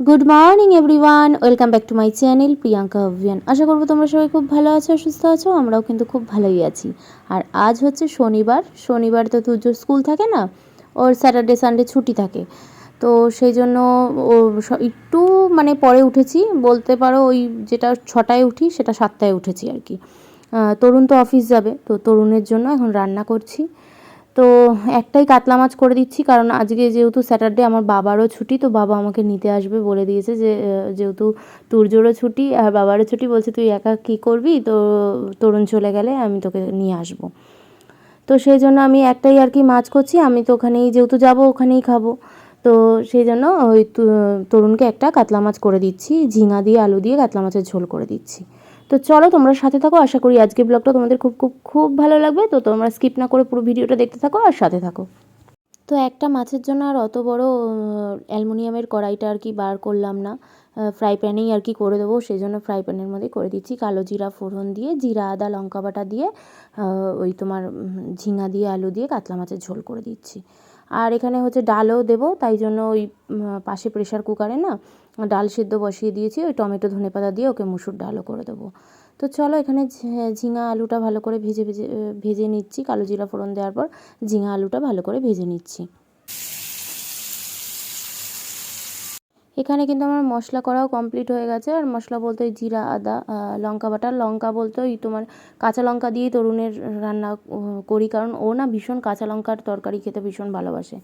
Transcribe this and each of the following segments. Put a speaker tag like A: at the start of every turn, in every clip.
A: Good morning everyone welcome back to my channel Priyanka অভিয়ান আশা করব তোমরা সবাই খুব ভালো আছো, সুস্থ আছো, আমরাও কিন্তু খুব ভালোই আছি। আর আজ হচ্ছে শনিবার। শনিবার তো তুজোর স্কুল থাকে না, ওর স্যাটারডে সানডে ছুটি থাকে। তো সেই জন্য ও একটু মানে পরে উঠেছি। বলতে পারো ওই যেটা ছটায় উঠি, সেটা সাতটায় উঠেছি আর কি। তরুণ তো অফিস যাবে, তো তরুণের জন্য এখন রান্না করছি। তো একটাই কাতলা মাছ করে দিচ্ছি, কারণ আজকে যেহেতু স্যাটারডে আমার বাবারও ছুটি, তো বাবা আমাকে নিতে আসবে বলে দিয়েছে যে যেহেতু তুর্যরও ছুটি, আর বাবারও ছুটি বলছে, তুই একা কী করবি? তো তরুণ চলে গেলে আমি তোকে নিয়ে আসব। তো সেই জন্য আমি একটাই আর কি মাছ করছি, আমি তো ওখানেই যেহেতু যাব, ওখানেই খাব। তো সেই জন্য ওই তরুণকে একটা কাতলা মাছ করে দিচ্ছি, ঝিঙা দিয়ে, আলু দিয়ে কাতলা মাছের ঝোল করে দিচ্ছি। তো চলো তোমরা সাথে থাকো, আশা করি আজকে ব্লগটা তোমাদের খুব খুব খুব ভালো লাগবে। তো তোমরা স্কিপ না করে পুরো ভিডিওটা দেখতে থাকো আর সাথে থাকো। তো একটা মাছের জন্য আর অত বড় অ্যালুমিনিয়ামের কড়াইটা আর কি বার করলাম না। ফ্রাই প্যানেই আর কি করে দেবো, সেই জন্য ফ্রাই প্যানের মধ্যে করে দিচ্ছি কালো জিরা, ফোড়ন দিয়ে, জিরা, আদা, লঙ্কা বাটা দিয়ে ওই তোমার ঝিঙা দিয়ে, আলু দিয়ে কাতলা মাছের ঝোল করে দিচ্ছি। আর এখানে হচ্ছে ডালও দেবো, তাই জন্য ওই পাশে প্রেশার কুকারে না ডাল সিদ্ধ বসিয়ে দিয়েছি, ওই টমেটো ধনে পাতা দিয়ে ওকে মুসুর ডালও করে দেবো। তো চলো এখানে ঝি- ঝিঙা আলুটা ভালো করে ভেজে ভেজে ভেজে নিচ্ছি। কালো জিরা ফোড়ন দেওয়ার পর ঝিঙা আলুটা ভালো করে ভেজে নিচ্ছি। এখানে কিন্তু আমার মশলা করাও কমপ্লিট হয়ে গেছে। আর মশলা বলতে ওই জিরা, আদা লঙ্কা বাটা। লঙ্কা বলতে ওই তোমার কাঁচা লঙ্কা দিয়েই তরুণের রান্না করি। কারণ ও না ভীষণ কাঁচা লঙ্কার তরকারি খেতে ভীষণ ভালোবাসে।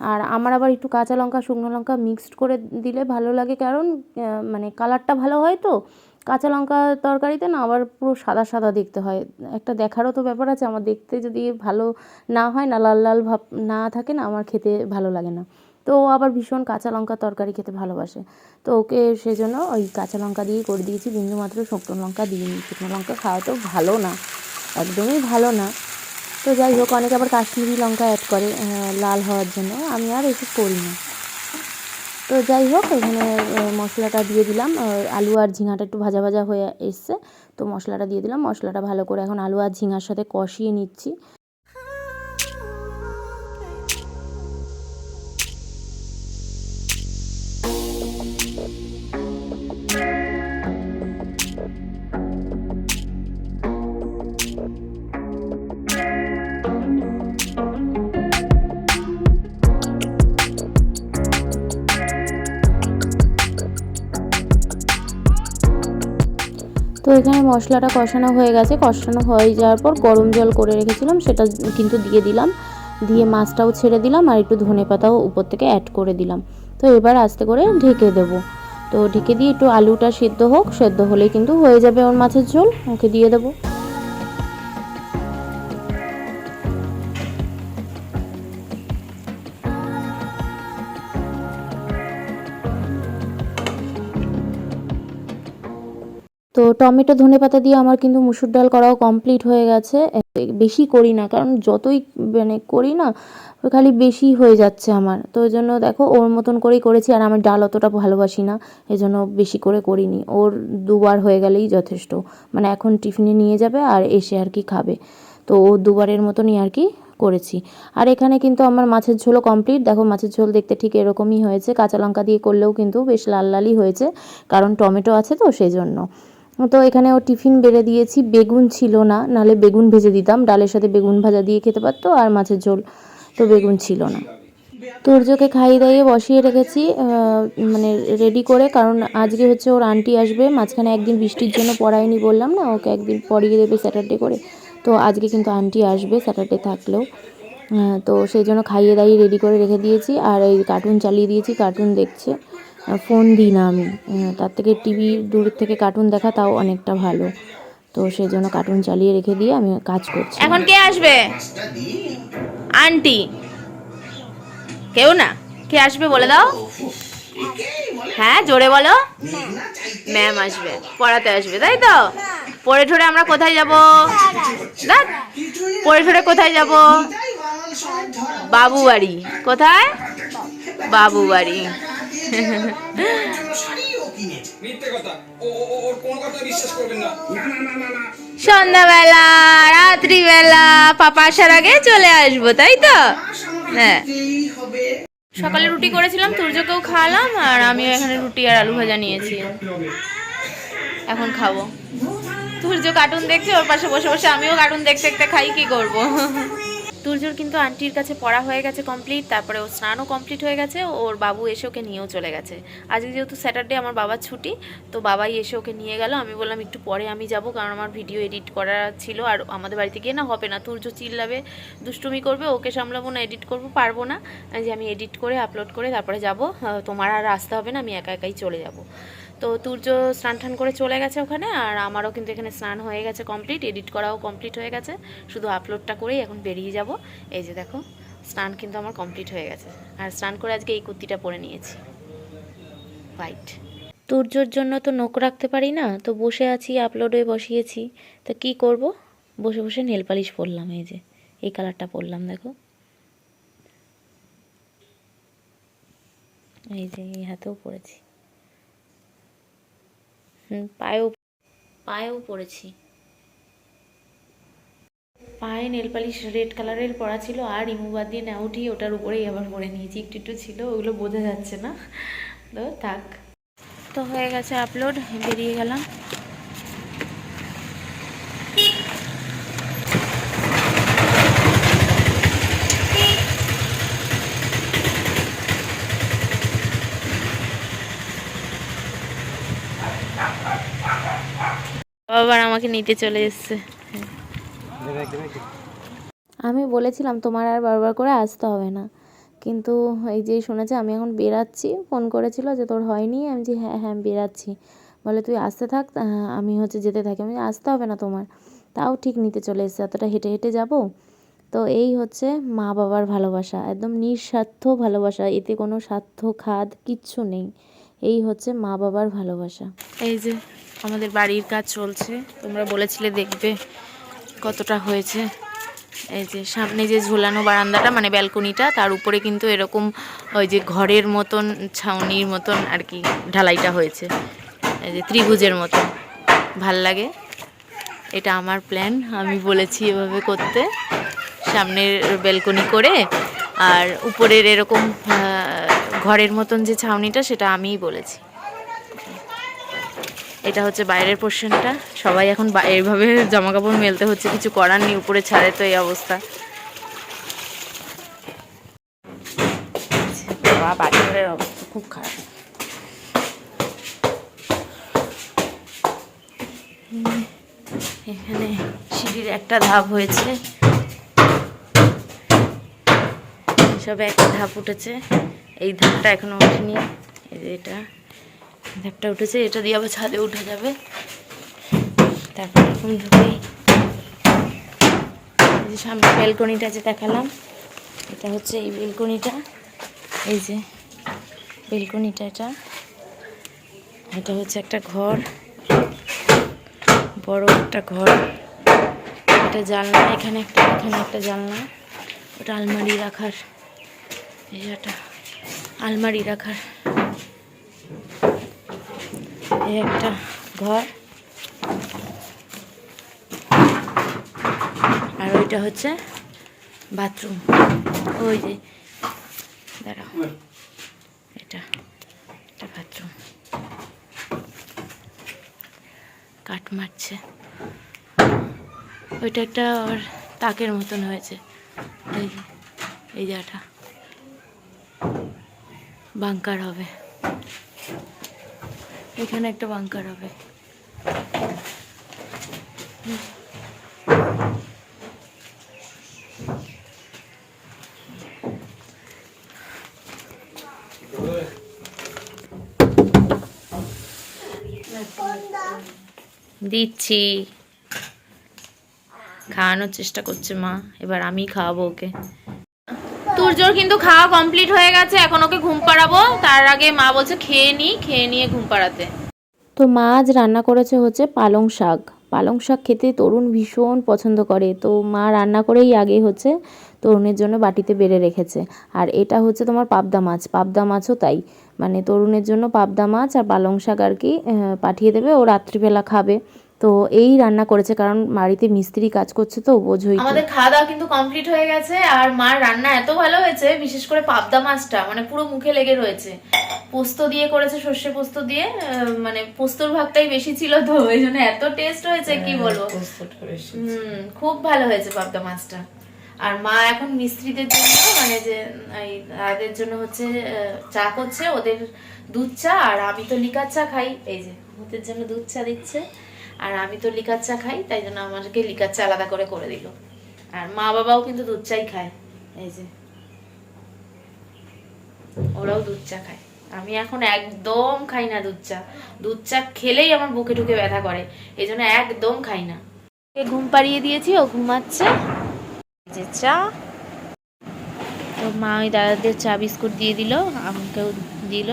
A: আর আমার আবার একটু কাঁচা লঙ্কা, শুকনো লঙ্কা মিক্সড করে দিলে ভালো লাগে। কারণ মানে কালারটা ভালো হয় তো। কাঁচা লঙ্কা তরকারিতে না আবার পুরো সাদা সাদা দেখতে হয়। একটা দেখারও তো ব্যাপার আছে, আমার দেখতে যদি ভালো না হয় না, লাল লাল ভাব না থাকে না, আমার খেতে ভালো লাগে না। তো ও আবার ভীষণ কাঁচা লঙ্কা তরকারি খেতে ভালোবাসে। তো ওকে সেজন্য ওই কাঁচা লঙ্কা দিয়েই করে দিয়েছি। বিন্দুমাত্র শুকনো লঙ্কা দিয়ে শুকনো লঙ্কা খাওয়া তো ভালো না। একদমই ভালো না। তো যাই হোক, অনেকে আবার কাশ্মীরি লঙ্কা অ্যাড করে লাল হওয়ার জন্য। আমি আর এসব করি না। তো যাই হোক, এখানে মশলাটা দিয়ে দিলাম। আলু আর ঝিঙাটা একটু ভাজা ভাজা হয়ে এসছে। তো মশলাটা দিয়ে দিলাম। মশলাটা ভালো করে এখন আলু আর ঝিঙার সাথে কষিয়ে নিচ্ছি। তো এখানে মশলাটা কষানো হয়ে গেছে। কষানো হয়ে যাওয়ার পর গরম জল করে রেখেছিলাম, সেটা কিন্তু দিয়ে দিলাম। দিয়ে মাছটাও ছেড়ে দিলাম আর একটু ধনে পাতাও উপর থেকে অ্যাড করে দিলাম। তো এবার আস্তে করে ঢেকে দেব। তো ঢেকে দিয়ে একটু আলুটা সিদ্ধ হোক, সেদ্ধ হলেই কিন্তু হয়ে যাবে ওর মাছের ঝোল। ওকে দিয়ে দেবো। তো টমেটো, ধনে পাতা দিয়ে আমার কিন্তু মুসুর ডাল করাও কমপ্লিট হয়ে গেছে। বেশি করি না, কারণ যতই মানে করি না, খালি বেশি হয়ে যাচ্ছে আমার। তো ওই জন্য দেখো, ওর মতন করেই করেছি, আর আমি ডাল অতটা ভালোবাসি না, এই জন্য বেশি করে করিনি। ওর দুবার হয়ে গেলেই যথেষ্ট। মানে এখন টিফিনে নিয়ে যাবে আর এসে আর কি খাবে। তো ও দুবারের মতনই আর কি করেছি। আর এখানে কিন্তু আমার মাছের ঝোলও কমপ্লিট দেখো, মাছের ঝোল দেখতে ঠিক এরকমই হয়েছে। কাঁচা লঙ্কা দিয়ে করলেও কিন্তু বেশ লাল লালই হয়েছে, কারণ টমেটো আছে তো সেই জন্য। তো এখানে ও টিফিন বেড়ে দিয়েছি। বেগুন ছিল না, নালে বেগুন ভেজে দিতাম। ডালের সাথে বেগুন ভাজা দিয়ে খেতে পারতো আর মাছের ঝোল তো বেগুন ছিল না। তুর্যকে খাইয়ে দাইয়ে বসিয়ে রেখেছি মানে রেডি করে, কারণ আজকে হচ্ছে ওর আন্টি আসবে। মাঝখানে একদিন বৃষ্টির জন্য পড়ায়নি বললাম না, ওকে একদিন পড়িয়ে দেবে স্যাটারডে করে। তো আজকে কিন্তু আন্টি আসবে স্যাটারডে থাকলেও। তো সেই জন্য খাইয়ে দাইয়ে রেডি করে রেখে দিয়েছি। আর এই কার্টুন চালিয়ে দিয়েছি কার্টুন দেখছে। ফোন দিই না আমি। তার থেকে টিভি দূর থেকে কার্টুন দেখা তাও অনেকটা ভালো। তো সেই জন্য কার্টুন চালিয়ে রেখে দিয়ে আমি কাজ করছি।
B: এখন কে আসবে? আন্টি। কেউ না? কে আসবে বলে দাও? হ্যাঁ জোরে বলো। ম্যাম আসবে, পড়াতে আসবে, তাই তো? পড়ে ঠোরে আমরা কোথায় যাব? না পড়ে ঠোরে কোথায় যাব? বাবু বাড়ি কোথায়? বাবু বাড়ি
C: মিথ্যে কথা। ও ও- ও- ওর কোনো কথা বিশ্বাস করবেন না।
B: সন্ধ্যাবেলা রাত্রিবেলা পাপা আসার আগে চলে আসব তাই তো? হ্যাঁ। সকালে রুটি করেছিলাম তুর্যকেও খাওয়ালাম আর আমি এখানে রুটি আর আলু ভাজা নিয়েছি। এখন খাব। তুর্য কার্টুন দেখছে ওর পাশে বসে বসে আমিও কার্টুন দেখতে দেখতে খাই কি করব? তুর্যর কিন্তু আন্টির কাছে পড়া হয়ে গেছে কমপ্লিট তারপরে ওর স্নানও কমপ্লিট হয়ে গেছে, ওর বাবু এসে ওকে নিয়েও চলে গেছে। আজকে যেহেতু স্যাটারডে আমার বাবার ছুটি, তো বাবাই এসে ওকে নিয়ে গেল। আমি বললাম, একটু পরে আমি যাব, কারণ আমার ভিডিও এডিট করা ছিল, আর আমাদের বাড়িতে গিয়ে না হবে না তুর্য চিল্লাবে, দুষ্টুমি করবে, ওকে সামলাবো না এডিট করব, পারব না। যে আমি এডিট করে আপলোড করে তারপরে যাব। তোমার আর আসতে হবে না, আমি একা একাই চলে যাব। তো তুর্য স্নান টান করে চলে গেছে ওখানে, আর আমারও কিন্তু এখানে স্নান হয়ে গেছে কমপ্লিট এডিট করাও কমপ্লিট হয়ে গেছে। শুধু আপলোডটা করেই এখন বেরিয়ে যাব। এই যে দেখো, স্নান কিন্তু আমার কমপ্লিট হয়ে গেছে। আর স্নান করে আজকে এই কুর্তিটা পরে নিয়েছি। হোয়াইট তুর্যর জন্য তো নোক রাখতে পারি না, তো বসে আছি আপলোডে বসিয়েছি। তো কি করব? বসে বসে নেল পালিশ পরলাম এই যে, এই কালারটা পরলাম, দেখো। এই যে, এই হাতেও পরেছি। পায়েও পায়েও পড়েছি। পায়ে নেল পালিশ রেড কালারের পড়া ছিল আর রিমুভার দিয়ে না উঠি ওটার উপরেই আবার পরে নিয়েছি। একটু একটু ছিল, ওগুলো বোঝা যাচ্ছে না। তো থাক। তো হয়ে গেছে আপলোড, বেরিয়ে গেলাম। আবার আমাকে নিতে চলে এসছে।
A: আমি বলেছিলাম তোমার আর বারবার করে আসতে হবে না। কিন্তু এই যে শুনেছে আমি এখন বেরাচ্ছি। ফোন করেছিল যে তোর হয়নি? আমি যে হ্যাঁ হ্যাঁ বেরাচ্ছি। বলে তুই আসতে থাক আমি হচ্ছে যেতে থাকি। আমি আসতে হবে না তোমার। তাও ঠিক নিতে চলে এসেছে এতটা হেঁটে হেঁটে যাব। তো এই হচ্ছে মা বাবার ভালোবাসা একদম নিঃস্বার্থ ভালোবাসা এতে কোনো স্বার্থ খাদ কিচ্ছু নেই। এই হচ্ছে মা বাবার ভালোবাসা।
B: এই যে আমাদের বাড়ির কাজ চলছে। তোমরা বলেছিলে দেখবে কতটা হয়েছে। এই যে সামনে যে ঝোলানো বারান্দাটা মানে ব্যালকনিটা, তার উপরে কিন্তু এরকম ওই যে ঘরের মতন, ছাউনির মতন আর কি ঢালাইটা হয়েছে। এই যে ত্রিভুজের মতন। ভালো লাগে? এটা আমার প্ল্যান। আমি বলেছি এভাবে করতে। সামনের ব্যালকনি করে আর উপরের এরকম ঘরের মতন যে ছাউনিটা, সেটা আমিই বলেছি। এটা হচ্ছে বাইরের পোর্শনটা সবাই এখন এইভাবে জামা কাপড় মেলতে হচ্ছে কিছু করার নেই উপরে ছাড়ে তো এই অবস্থা। বাড়িঘরের অবস্থা খুব খারাপ। এখানে সিঁড়ির একটা ধাপ হয়েছে। সব একটা ধাপ উঠেছে। এই ধাপটা এখনও ওঠেনি। এটা। ধাপটা উঠেছে, এটা দিয়ে আবার ছাদে উঠে যাবে। তারপর এখন ঢুকেই এই যে সামনে ব্যালকনিটা যে দেখালাম। এটা হচ্ছে এই বেলকনিটা এই যে বেলকনিটা এটা। এটা হচ্ছে একটা ঘর। বড় একটা ঘর। এটা জানলা, এখানে একটা এখানে একটা জানলা। ওটা আলমারি রাখার। এই একটা আলমারি রাখার। এই একটা ঘর। আর ওইটা হচ্ছে বাথরুম। ওই যে, দাঁড়াও। এটা এটা বাথরুম। কাঠ মারছে। ওইটা একটা ওর তাকের মতন হয়েছে। এই এই জায়গাটা। বাংকার হবে। এখানে একটা বাংকার হবে। দিচ্ছি। খাওয়ানোর চেষ্টা করছে মা এবার আমি খাওয়াবো ওকে। তুর্জোর কিন্তু খাওয়া কমপ্লিট হয়ে গেছে, এখন ওকে ঘুম পাড়াবো। তার আগে মা বলছে, খেয়ে নি, খেয়ে নিয়ে ঘুম পাড়াতে।
A: তো মা আজ রান্না করেছে হচ্ছে পালং শাক। পালং শাক খেতে তরুণ ভীষণ পছন্দ করে। তো মা রান্না করেই আগে হচ্ছে তরুণের জন্য বাটিতে বেড়ে রেখেছে। আর এটা হচ্ছে তোমার পাবদা মাছ। পাবদা মাছও তাই। মানে তরুণের জন্য পাবদা মাছ আর পালং শাক আর কি পাঠিয়ে দেবে। ও রাত্রিবেলা খাবে। তো এই রান্না করেছে কারণ বাড়িতে মিস্ত্রি কাজ করছে তো বোঝোই।
B: আমাদের খাওয়া দাওয়া কিন্তু কমপ্লিট হয়ে গেছে আর মার রান্না এত ভালো হয়েছে বিশেষ করে পাবদা মাছটা মানে পুরো মুখে লেগে রয়েছে। পোস্ত দিয়ে করেছে সর্ষে পোস্ত দিয়ে মানে পোস্তর ভাগটাই বেশি ছিল তো ওই জন্য এত টেস্ট হয়েছে কি বলব? হুম খুব ভালো হয়েছে পাবদা মাছটা। আর মা এখন মিস্ত্রিদের জন্য মানে যে এই তাদের জন্য হচ্ছে আহ, চা করছে ওদের দুধ চা আর আমি তো লিকার চা খাই এই যে ওদের জন্য দুধ চা দিচ্ছে। আর আমি তো লিকার চা খাই, তাই জন্য আমাকে লিকার চা আলাদা করে করে দিল। আর মা বাবাও কিন্তু দুধ চাই খায়, এই যে। ওরাও দুধ চা খায়। আমি এখন একদম খাই না দুধ চা। দুধ চা খেলেই আমার বুকে ঢুকে ব্যথা করে, এই জন্য একদম খাই না। ঘুম পাড়িয়ে দিয়েছি, ও ঘুমাচ্ছে। যে চা। তো মা ওই দাদাদের চা বিস্কুট দিয়ে দিল, আমাকেও দিল।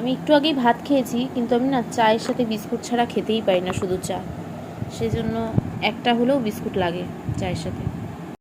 B: আমি একটু আগেই ভাত খেয়েছি, কিন্তু আমি না চায়ের সাথে বিস্কুট ছাড়া খেতেই পারি না শুধু চা। সেজন্য একটা হলেও বিস্কুট লাগে চায়ের সাথে।